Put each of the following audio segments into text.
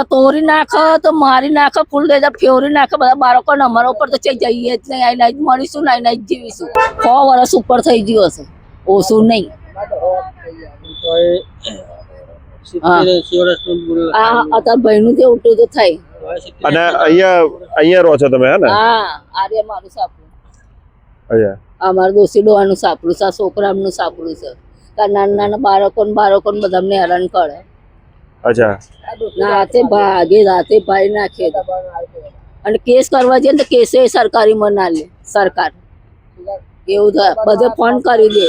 તો તોરી નાખે તો મારી નાખે ફૂલ દે ફેવરી નાખે બધા બાળકોને અમારા ઉપર તો ચઈ જઈએ જ નહીં આઈને જ મળીશું ને આઈને જ જીવીશું. છ વર્ષ ઉપર થઈ ગયું હશે ઓછું નહીં. અત્યારે ભાઈનું જે ઉઠું તો થાય. અને અહીંયા અહીંયા રહો છો તમે હે ને? હા મારું સાપડું. અમારું દોશી ડોવાનું સાપડું છે આ છોકરાનું સાપડું છે. નાના નાના બાળકો ને બાળકો બધાને હેરાન કરે. અચ્છા. રાતે ભાગે રાતે ભાઈ નાખે. અને કેસ કરવા જઈએ ને તો કેસે સરકારીમાં ના લે સરકાર. એવું થાય. બધે ફોન કરી દે.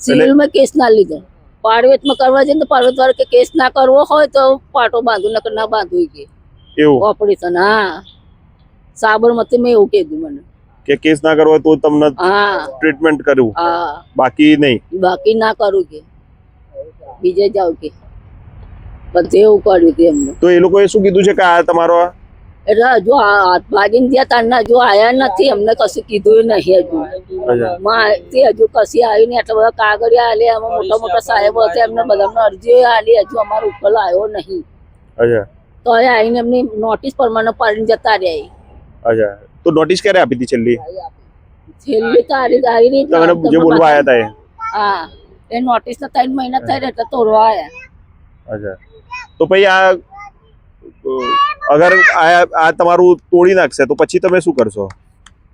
સિવિલમાં કેસ ના લીધો. પાડવેતમાં કરવા જઈએ ને તો પાડવેત વાળા કે કેસ ના કરવો હોય તો પાટો બાંધો નકર ના બાંધવું કે. એવું? ઓપરેશન હા. સાબરમતી મેં એવું કીધું મને. કે કેસ ના કરવો તો તમને ટ્રીટમેન્ટ કરું હા. બાકી નહીં? બાકી ના કરું કે. બીજે જાવ કે. બધે એવું કર્યું કે એમને તો એ લોકોએ શું કીધું છે કે આ તમારો એટલે હજુ હાથ ભાગીને ગયા તારના હજુ આયા નથી અમને કશું કીધું નહીં હજુ. તે હજુ કશી આવી નહીં એટલા બધા કાગળિયા આલે એમાં મોટા મોટા સાહેબો હતા એમને બધાને અરજીઓ આલી હજુ અમારો ઉકેલ આવ્યો નહીં. તો હવે આવીને એમની નોટિસ પ્રમાણે પાડીને જતા રહ્યા અચ્છા. તો નોટિસ ક્યારે આપી હતી છેલ્લી? છેલ્લી તારીખ આવી તમને જે બોલવા આવ્યા હતા હા. એ નોટિસ ના ત્રણ મહિના થઈ રહ્યા એટલે તોડવા આવ્યા અચ્છા. તો પછી આ અગર આ આ તમારું તોડી નાખશે તો પછી તમે શું કરશો?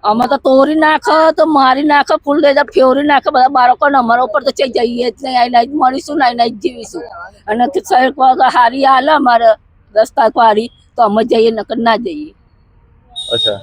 અમે તો તોડી નાખે તો મારી નાખો ફૂલ દે ફેવરી નાખે બધા બાળકોને અમારા ઉપર તો ચઈ જઈએ જ નહીં આઈને જ મળીશું ને આઈને જ જીવીશું. અને સાહેબ હારી હાલે અમારે દસ તારીખ વાળી તો અમે જઈએ નકર ના જઈએ. અચ્છા.